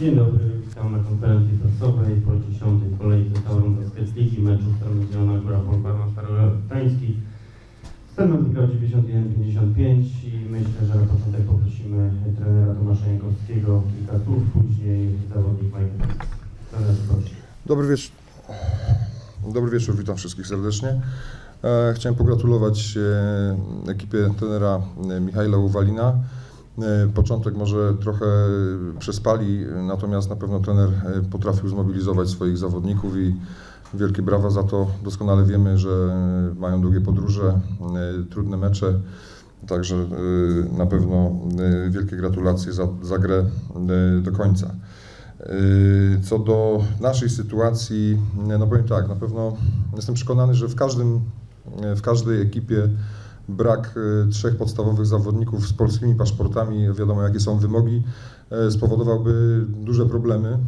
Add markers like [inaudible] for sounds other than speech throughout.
Dzień dobry, witam na konferencji prasowej po 10. kolejce całą Basket Ligi meczu Starnozielona Góra Polparma Starotański. Stan wygrał 91-55 i myślę, że na początek poprosimy trenera Tomasza Jankowskiego kilka słów, później zawodnik Pitts. Trener, proszę. Dobry wieczór. Dobry wieczór, witam wszystkich serdecznie. E, Chciałem pogratulować e, ekipie trenera e, Michaela Uwalina. E, Początek może trochę przespali, natomiast na pewno trener e, potrafił zmobilizować swoich zawodników i wielkie brawa za to. Doskonale wiemy, że mają długie podróże, e, trudne mecze, także na pewno wielkie gratulacje za, za grę do końca. Co do naszej sytuacji, no powiem tak, na pewno jestem przekonany, że w, każdym, w każdej ekipie brak yy, trzech podstawowych zawodników z polskimi paszportami, wiadomo jakie są wymogi, yy, spowodowałby duże problemy. Yy,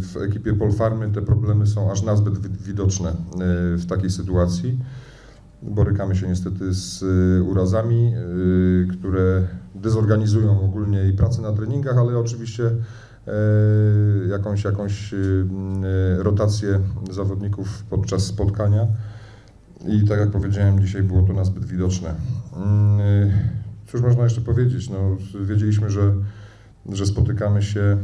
W ekipie Polfarmy te problemy są aż nazbyt wi- widoczne yy, w takiej sytuacji. Borykamy się niestety z y, urazami, y, które dezorganizują ogólnie i pracę na treningach, ale oczywiście e, jakąś, jakąś y, y, rotację zawodników podczas spotkania. I tak jak powiedziałem, dzisiaj było to nazbyt widoczne. Mm, y, Cóż można jeszcze powiedzieć? No, wiedzieliśmy, że, że spotykamy się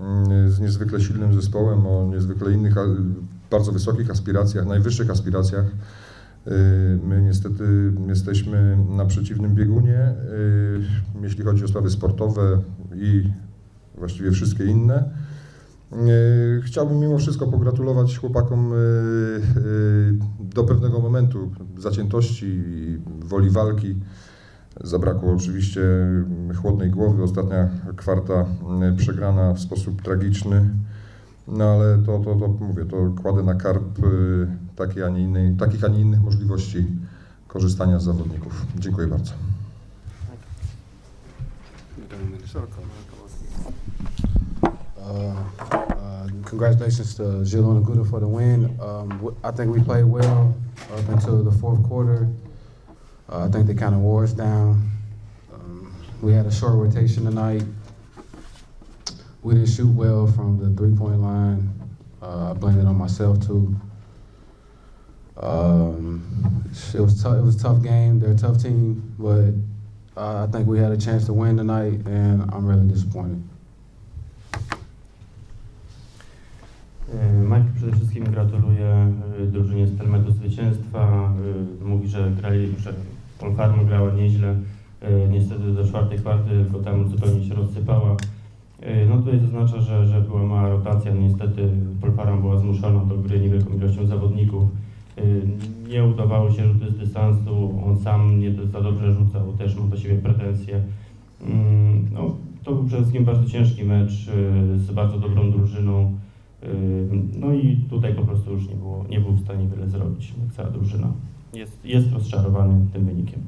mm, z niezwykle silnym zespołem o niezwykle innych, bardzo wysokich aspiracjach, najwyższych aspiracjach. Y, My niestety jesteśmy na przeciwnym biegunie, y, jeśli chodzi o sprawy sportowe i właściwie wszystkie inne. Chciałbym mimo wszystko pogratulować chłopakom do pewnego momentu zaciętości i woli walki. Zabrakło oczywiście chłodnej głowy. Ostatnia kwarta y, przegrana w sposób tragiczny. No ale to, to, to mówię, to kładę na karp y, takiej, a nie innej, takich, a nie innych możliwości korzystania z zawodników. Dziękuję bardzo. Congratulations to Gilles Aguda for the win. Um, I think we played well up until the fourth quarter. Uh, I think they kind of wore us down. Um, We had a short rotation tonight. We didn't shoot well from the three-point line. Uh, I blame it on myself too. Um, It was tough, it was a tough game. They're a tough team, but uh, I think we had a chance to win tonight, and I'm really disappointed. Wszystkim gratuluje y, drużynie Stelmetu zwycięstwa. Y, Mówi, że grali, że Polfarma grała nieźle. Y, Niestety do czwartej kwarty tylko tam zupełnie się rozsypała. No tutaj zaznacza, że, że była mała rotacja. Niestety Polfarma była zmuszona do gry niewielką ilością zawodników. Nie udawało się rzuty z dystansu. On sam nie za dobrze rzucał, też ma do siebie pretensje. Mm, No, to był przede wszystkim bardzo ciężki mecz z bardzo dobrą drużyną. Ym, No i tutaj po prostu już nie, było, nie był w stanie wiele zrobić cała drużyna. Jest, jest rozczarowany tym wynikiem.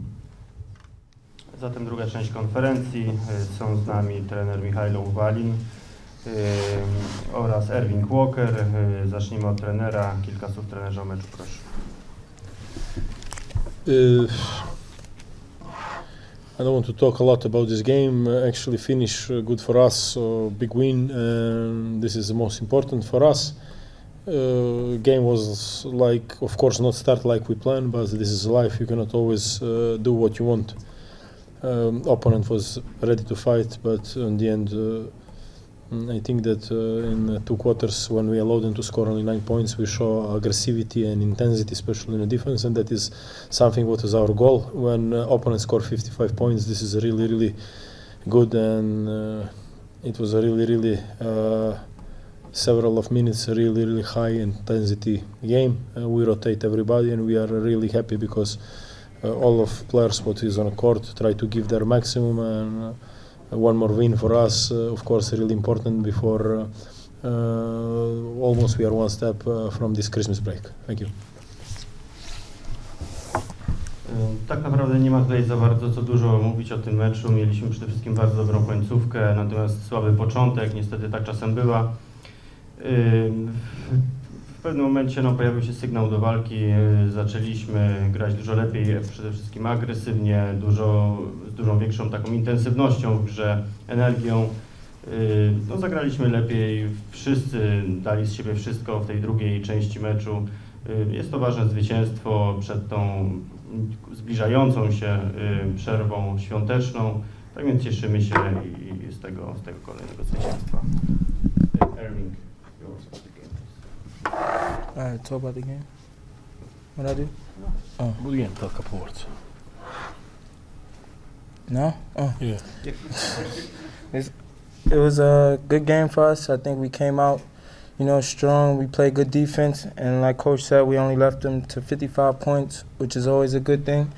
Zatem druga część konferencji. Y, Są z nami trener Michajlo Uwalin ym, oraz Erwin Walker. Zacznijmy od trenera. Kilka słów trenerze o meczu, proszę. I don't want to talk a lot about this game. Uh, actually, finish uh, good for us, so big win. Um, this is the most important for us. Uh, game was like, of course, not start like we planned, but this is life. You cannot always uh, do what you want. Um, opponent was ready to fight, but in the end, uh, I think that uh, in uh, two quarters, when we allowed them to score only nine points, we show aggressivity and intensity, especially in the defense, and that is something what is our goal. When uh, opponents score 55 points, this is really, really good, and uh, it was a really, really uh, several of minutes, really, really high intensity game. Uh, we rotate everybody, and we are really happy because uh, all of players what is on court try to give their maximum, and uh, one more win for us, uh, of course, really important before. Uh, uh, almost we are one step from this Christmas break. Thank you. Y, Tak naprawdę nie ma tutaj za bardzo co dużo mówić o tym meczu. Mieliśmy przede wszystkim bardzo dobrą końcówkę, natomiast słaby początek, niestety tak czasem bywa. W pewnym momencie no, pojawił się sygnał do walki, y, zaczęliśmy grać dużo lepiej, przede wszystkim agresywnie, dużo, z dużą większą taką intensywnością w grze, energią. Y, No, zagraliśmy lepiej, wszyscy dali z siebie wszystko w tej drugiej części meczu. Y, Jest to ważne zwycięstwo przed tą zbliżającą się przerwą świąteczną, tak więc cieszymy się i z tego, z tego kolejnego zwycięstwa. All right, talk about the game. What I do? Good game, talk a couple words. No. Oh, Yeah. [laughs] it was a good game for us. I think we came out, you know, strong. We played good defense, and like Coach said, we only left them to 55 points, which is always a good thing.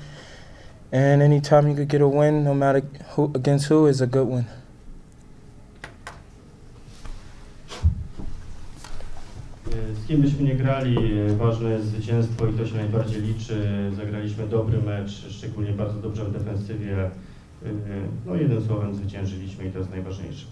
And anytime you could get a win, no matter who against who, is a good win. Z kim byśmy nie grali, ważne jest zwycięstwo i to się najbardziej liczy. Zagraliśmy dobry mecz, szczególnie bardzo dobrze w defensywie. Y, No jednym słowem zwyciężyliśmy i to jest najważniejsze.